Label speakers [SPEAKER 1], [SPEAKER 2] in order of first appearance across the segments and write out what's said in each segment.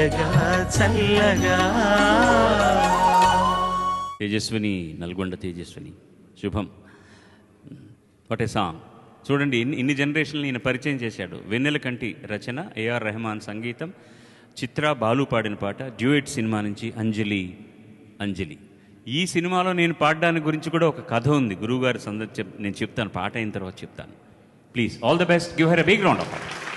[SPEAKER 1] చల్లగా.
[SPEAKER 2] తేజస్విని నల్గొండ తేజస్విని. శుభం. What a song చూడండి ఇన్ని ఇన్ని జనరేషన్లు ఈయన పరిచయం చేశాడు. వెన్నెల కంటి రచన ఏఆర్ రెహమాన్ సంగీతం చిత్ర బాలు పాడిన పాట డ్యూయట్ సినిమా నుంచి అంజలి అంజలి. ఈ సినిమాలో నేను పాడడానికి గురించి కూడా ఒక కథ ఉంది. గురువుగారి సందర్శ నేను చెప్తాను పాట అయిన తర్వాత చెప్తాను.
[SPEAKER 3] Please all the best give her a big round of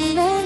[SPEAKER 3] Amen.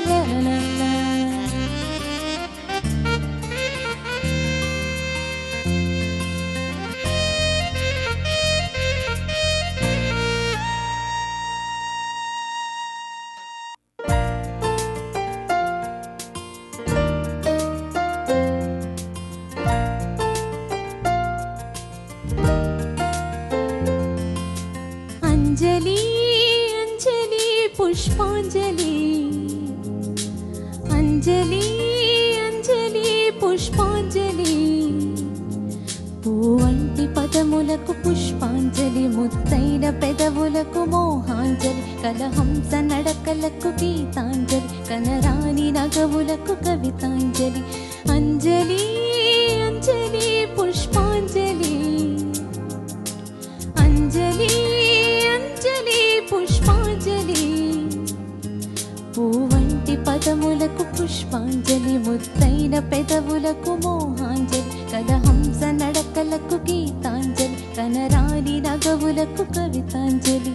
[SPEAKER 3] తన రాని నగవులకు కవితాంజలి.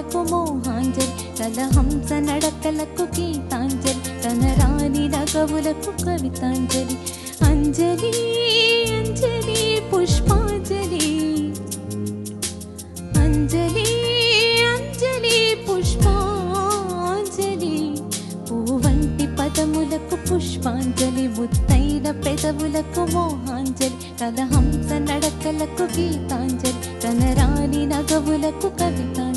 [SPEAKER 3] కళలకు మోహాంజల్ కలహంస నడకలకు గీతాంజలి తన రాణి రగవులకు కవితాంజలి. అంజలి అంజలి పుష్పాంజలి. అంజలి అంజలి పుష్పాంజలి. పువ్వంటి పదములకు పుష్పాంజలి ముత్తైన పెదవులకు మోహాంజలి. కలహంస నడకలకు గీతాంజలి తన రాణి నగవులకు కవితాంజలి.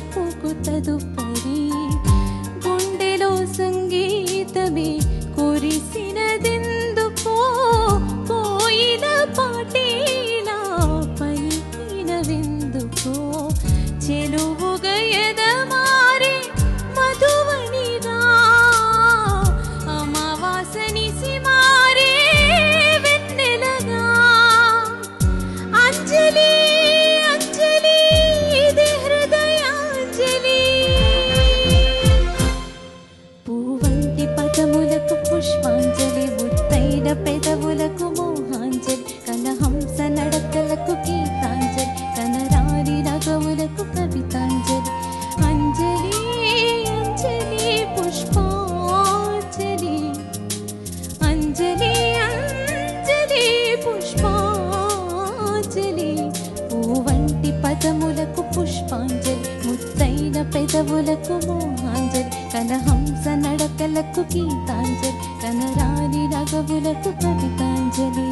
[SPEAKER 3] pouco, tá do pé. నడకలకు Gitanjali కనరాని రఘవులకు కవితాంజలి.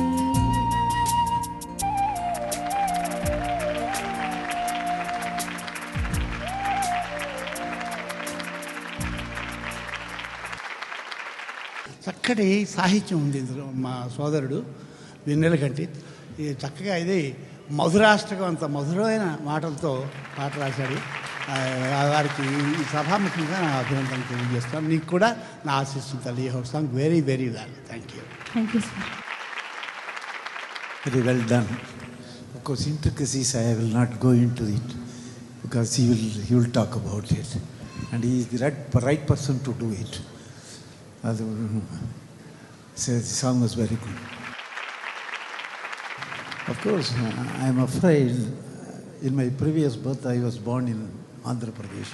[SPEAKER 4] చక్కటి సాహిత్యం ఉంది ఇందులో మా సోదరుడు వెన్నెల కంటి. ఇది చక్కగా ఇది మధురాష్టకం అంత మధురమైన మాటలతో పాట రాశాడు. వారికి ఈ సభాముఖంగా నా అభినందన తెలియజేస్తాను నీకు కూడా నా ఆశిస్తుంది తల్లి song very very well thank you
[SPEAKER 3] thank you sir
[SPEAKER 5] Very well done. Of course, intricacies I will not go into it because he will he will talk about it, and he is the right, right person to do it. Other- So the song was very good. Of course, I am afraid. In my previous birth, I was born in Andhra Pradesh.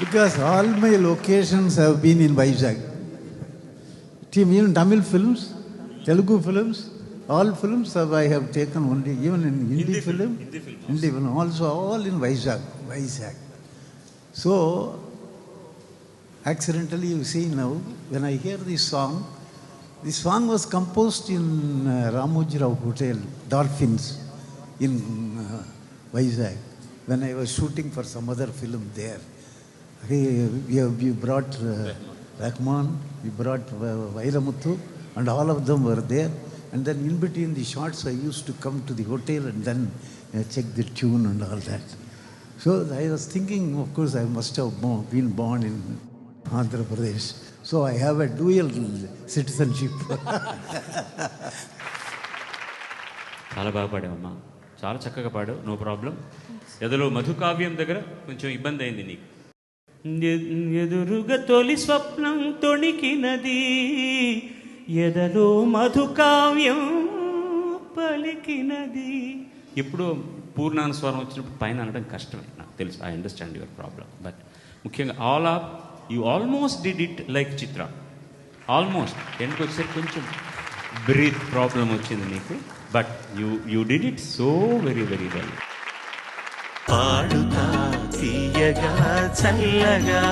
[SPEAKER 5] Because all my locations have been in Vizag. Team, even Tamil films, Telugu films, all films have I have taken only, even in Hindi, film, Hindi film, also all in Vizag, Vizag. So, accidentally you see now, when I hear this song, this song was composed in uh, Ramoji Rao Hotel, Dolphins, in uh, Vizag, when I was shooting for some other film there. He, we, have, we brought uh, Rahman, we brought uh, Vairamuthu, and all of them were there. And then in between the shots, I used to come to the hotel and then uh, check the tune and all that. So I was thinking, of course, I must have bo- been born in Andhra Pradesh. So I have a dual citizenship.
[SPEAKER 2] చాలా బాగా పాడావమ్మా చాలా చక్కగా పాడావు no problem ఎదలో మధుకావ్యం దగ్గర కొంచెం ఇబ్బంది అయింది నీకు. ఎదురుగా తొలి స్వప్నం తొణికినది. ఎదలో మధుకావ్యం పలికినది. ఎప్పుడు పూర్ణానుస్వరం వచ్చినప్పుడు పైన అనడం కష్టమే నాకు తెలుసు. I understand your problem but ముఖ్యంగా all of you almost did it like Chitra. Almost. ఎండ్కి వచ్చేసరికి కొంచెం బ్రీత్ ప్రాబ్లం వచ్చింది నీకు. But you you did it so very very well
[SPEAKER 1] Padutha Theeyaga చల్లగా.